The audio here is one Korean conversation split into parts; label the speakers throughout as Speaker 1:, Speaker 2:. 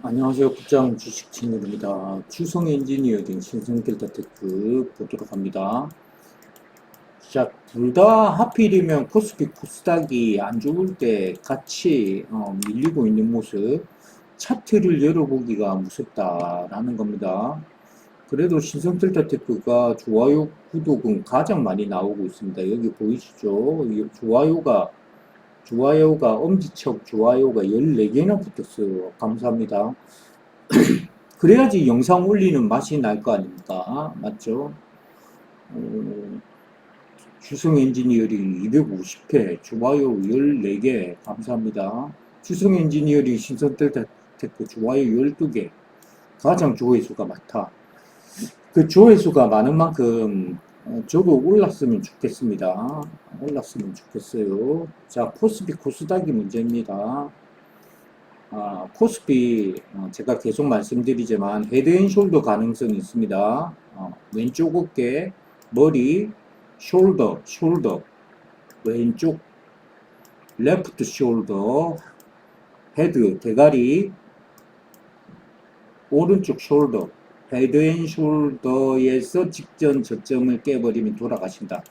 Speaker 1: 안녕하세요. 국장 주식 채널입니다. 추성 엔지니어링 신성델타테크 보도록 합니다. 자, 둘 다 하필이면 코스피 코스닥이 안 좋을 때 같이 어, 밀리고 있는 모습 차트를 열어보기가 무섭다라는 겁니다. 그래도 신성델타테크가 좋아요, 구독은 가장 많이 나오고 있습니다. 여기 보이시죠? 이 좋아요가 좋아요가 엄지척 좋아요가 14개나 붙었어요. 감사합니다. 그래야지 영상 올리는 맛이 날 거 아닙니까? 맞죠? 어, 주성 엔지니어링 250회 좋아요 14개 감사합니다. 주성 엔지니어링 신선텔 테크 좋아요 12개 가장 조회수가 많다. 그 조회수가 많은 만큼 어, 저도 올랐으면 좋겠습니다. 올랐으면 좋겠어요. 자, 코스피 코스닥이 문제입니다. 아, 코스피 어, 제가 계속 말씀드리지만 헤드앤숄더 가능성이 있습니다. 어, 왼쪽 어깨, 머리, 숄더, 숄더, 왼쪽 레프트 숄더, 헤드, 대가리, 오른쪽 숄더, 헤드앤 숄더에서 직전 저점을 깨버리면 돌아가신다.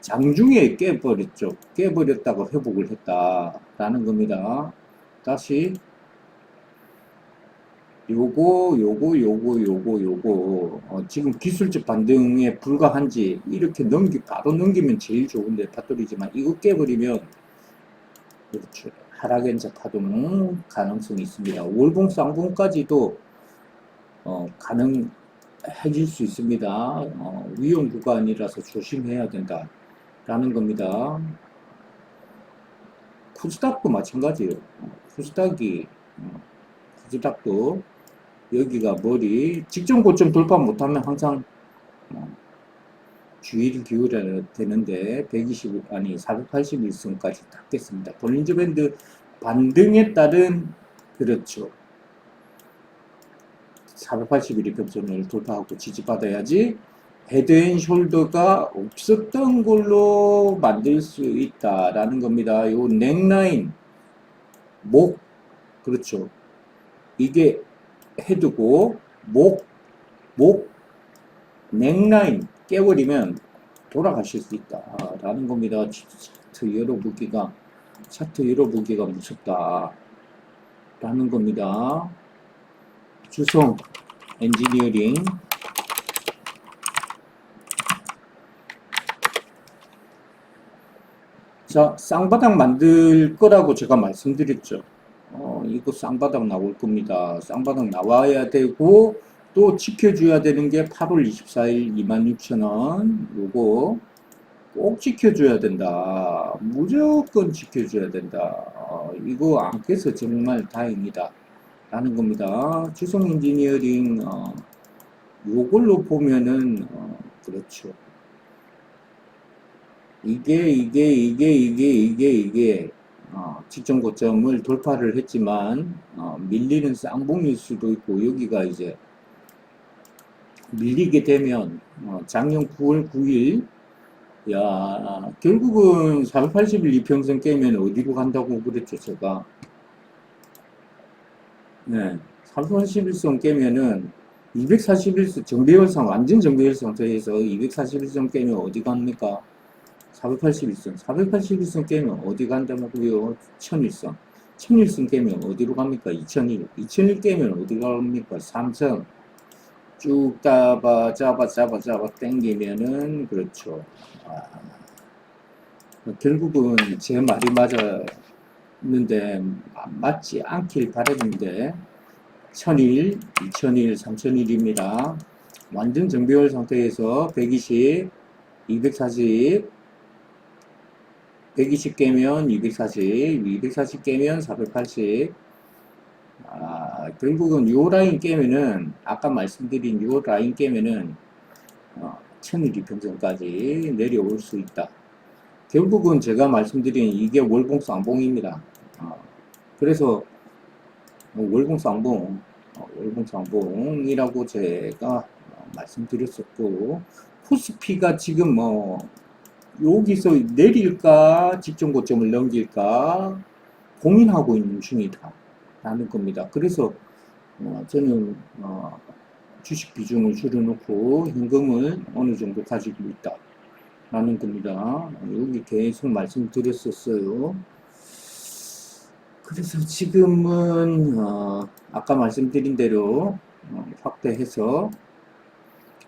Speaker 1: 장중에 깨버렸죠. 깨버렸다고 회복을 했다라는 겁니다. 다시 요거 요거 요거 요거 요거 어, 지금 기술적 반등에 불과한지 이렇게 넘기 바로 넘기면 제일 좋은데 파토리지만 이거 깨버리면 그렇죠 하락연자 파동 가능성이 있습니다. 월봉 쌍봉까지도 어, 가능해질 수 있습니다. 어, 위험 구간이라서 조심해야 된다. 라는 겁니다. 코스닥도 마찬가지예요. 어, 코스닥이, 어, 코스닥도 여기가 머리, 직전 고점 돌파 못하면 항상 어, 주의를 기울여야 되는데 120, 아니 481선까지 닿겠습니다. 볼린저 밴드 반등에 따른 그렇죠. 481이 평선을 돌파하고 지지받아야지 헤드앤숄더가 없었던 걸로 만들 수 있다라는 겁니다. 요 넥라인 목 그렇죠. 이게 헤드고 목 목 넥라인 깨버리면 돌아가실 수 있다라는 겁니다. 차트 열어보기가 차트 열어보기가 무섭다라는 겁니다. 주성 엔지니어링. 자 쌍바닥 만들 거라고 제가 말씀드렸죠. 어, 이거 쌍바닥 나올 겁니다. 쌍바닥 나와야 되고 또 지켜줘야 되는 게 8월 24일 26,000원. 요거 꼭 지켜줘야 된다. 무조건 지켜줘야 된다. 어, 이거 안 깨서 정말 다행이다 라는 겁니다. 주성 엔지니어링 어, 요걸로 보면은 어, 그렇죠. 이게 이게 이게 이게 이게 이게 어, 직전 고점을 돌파를 했지만 어, 밀리는 쌍봉일 수도 있고 여기가 이제 밀리게 되면 어, 작년 9월 9일 야 결국은 481 이평선 깨면 어디로 간다고 그랬죠 제가 네. 341선 깨면은 241선 정배열상 완전 정배열 상태에서 241선 깨면 어디 갑니까? 481선 481선 깨면 어디 간다고요? 1001선 1001선 깨면 어디로 갑니까? 2001 2001 깨면 어디 갑니까? 3000 쭉 잡아 잡아 잡아 잡아 땡기면은 그렇죠 아, 결국은 제 말이 맞아 있는데 맞지 않길 바랬는데 1000일, 2000일, 3000일입니다. 완전 정비월 상태에서 120, 240, 120 깨면 240, 240 깨면 480. 아, 결국은 요 라인 깨면은 아까 말씀드린 요 라인 깨면은 어, 1000일 이평선까지 내려올 수 있다. 결국은 제가 말씀드린 이게 월봉 쌍봉입니다. 어, 그래서 뭐 월봉쌍봉, 어, 월봉쌍봉이라고 제가 어, 말씀드렸었고 코스피가 지금 뭐 여기서 내릴까 직전 고점을 넘길까 고민하고 있는 중이다 라는 겁니다. 그래서 어, 저는 어, 주식 비중을 줄여놓고 현금을 어느 정도 가지고 있다. 라는 겁니다. 여기 계속 말씀드렸었어요. 그래서 지금은 어, 아까 말씀드린 대로 어, 확대해서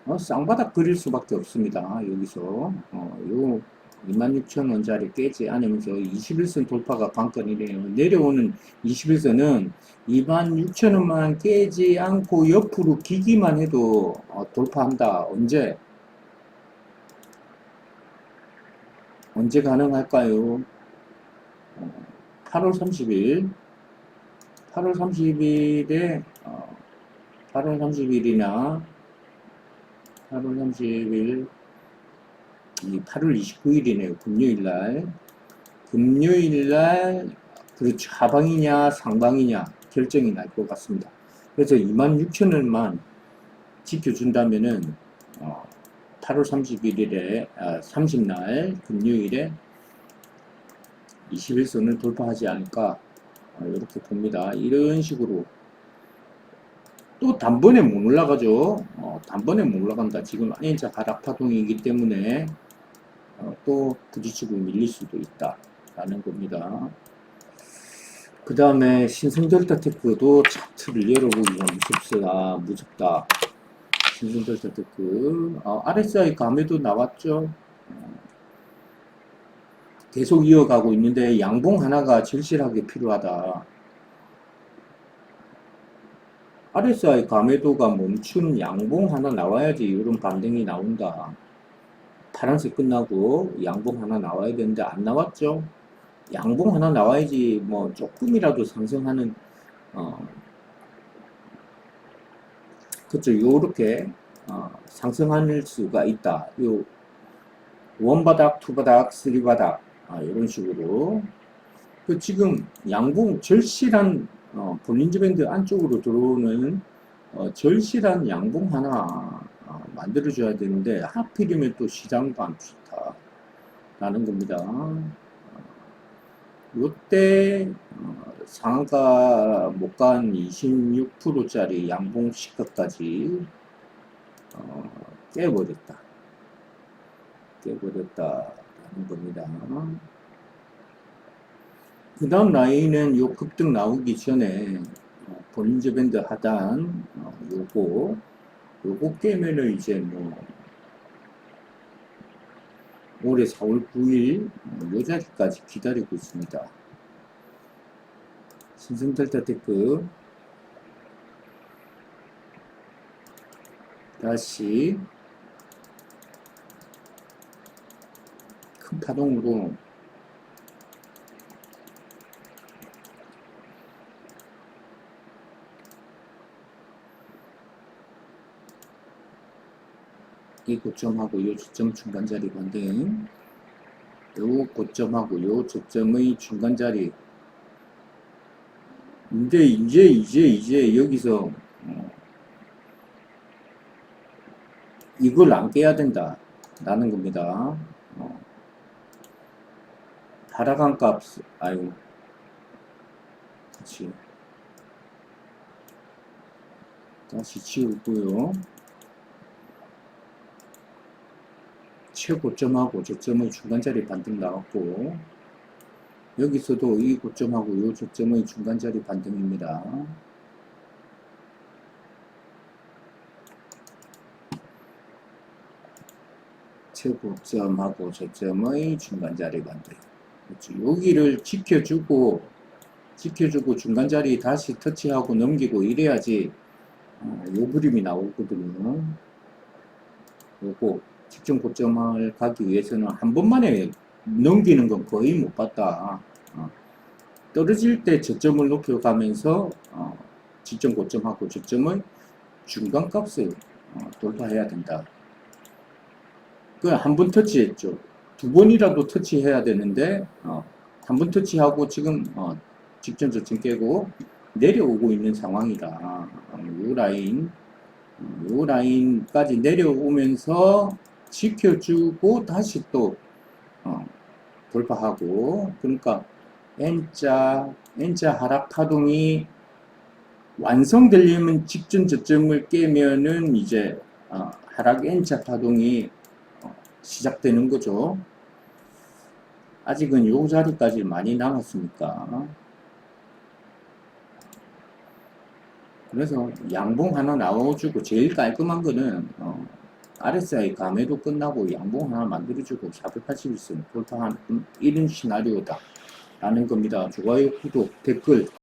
Speaker 1: 어, 쌍바닥 그릴 수밖에 없습니다. 여기서 어, 요 26,000원짜리 깨지 않으면서 21선 돌파가 관건이네요. 내려오는 21선은 26,000원만 깨지 않고 옆으로 기기만 해도 어, 돌파한다. 언제? 언제 가능할까요? 어, 8월 30일 8월 30일에 어, 8월 30일이나 8월 30일 이 8월 29일이네요. 금요일날 금요일날 그렇죠. 하방이냐 상방이냐 결정이 날 것 같습니다. 그래서 26,000원만 지켜준다면은 어, 8월 31일에 아, 30날 금요일에 21선을 돌파하지 않을까 어, 이렇게 봅니다. 이런 식으로 또 단번에 못 올라가죠. 어, 단번에 못 올라간다. 지금 N자 하락 파동이기 때문에 어, 또 부딪히고 밀릴 수도 있다. 라는 겁니다. 그 다음에 신성델타 테크도 차트를 열어보기가 무섭다. 무섭다. 신성델타 테크. 어, RSI 감에도 나왔죠. 어, 계속 이어가고 있는데 양봉 하나가 절실하게 필요하다. RSI 감해도가 멈춘 양봉 하나 나와야지 이런 반등이 나온다. 파란색 끝나고 양봉 하나 나와야 되는데 안 나왔죠? 양봉 하나 나와야지 뭐 조금이라도 상승하는 어 그쵸 요렇게 어, 상승할 수가 있다. 요 원바닥, 투바닥, 쓰리바닥 아, 이런 식으로 그 지금 양봉 절실한 어, 볼린저 밴드 안쪽으로 들어오는 어, 절실한 양봉 하나 어, 만들어줘야 되는데 하필이면 또 시장도 안 좋다 라는 겁니다. 어, 요때 어, 상한가 못 간 26%짜리 양봉 시가까지 어, 깨버렸다. 깨버렸다라는 겁니다. 그 다음 라인은 요 급등 나오기 전에 어, 볼린저 밴드 하단 어, 요거 요거 깨면은 이제 뭐 올해 4월 9일 어, 요 자리까지 기다리고 있습니다. 신성델타 테크 다시 큰 파동으로. 이 고점하고 요 저점 중간자리 반등. 요 고점하고 요 저점의 중간자리. 이제 이제 이제 이제 여기서 어, 이걸 안 깨야 된다 라는 겁니다. 어, 하락한 값 아유 그치 다시 지우고요 최고점하고 저점의 중간자리 반등 나왔고 여기서도 이 고점하고 이 저점의 중간자리 반등입니다. 최고점하고 저점의 중간자리 반등. 그렇죠. 여기를 지켜주고 지켜주고 중간 자리 다시 터치하고 넘기고 이래야지 어, 요 그림이 나오거든요. 요거 직전 고점을 가기 위해서는 한 번만에 넘기는 건 거의 못 봤다. 어. 떨어질 때 저점을 높여가면서 어, 직전 고점하고 저점을 중간 값을 어, 돌파해야 된다. 그 한 번 터치했죠. 두 번이라도 터치해야 되는데 어, 한번 터치하고 지금 어, 직전 저점 깨고 내려오고 있는 상황이다. 어, 이 라인, 이 어, 라인까지 내려오면서 지켜주고 다시 또 어, 돌파하고 그러니까 N자 N자 하락 파동이 완성되려면 직전 저점을 깨면은 이제 어, 하락 N자 파동이 어, 시작되는 거죠. 아직은 요 자리까지 많이 남았으니까. 그래서 양봉 하나 나와주고 제일 깔끔한 거는 어, RSI 감에도 끝나고 양봉 하나 만들어주고 480일선 돌파하는 이런 시나리오다 라는 겁니다. 좋아요, 구독, 댓글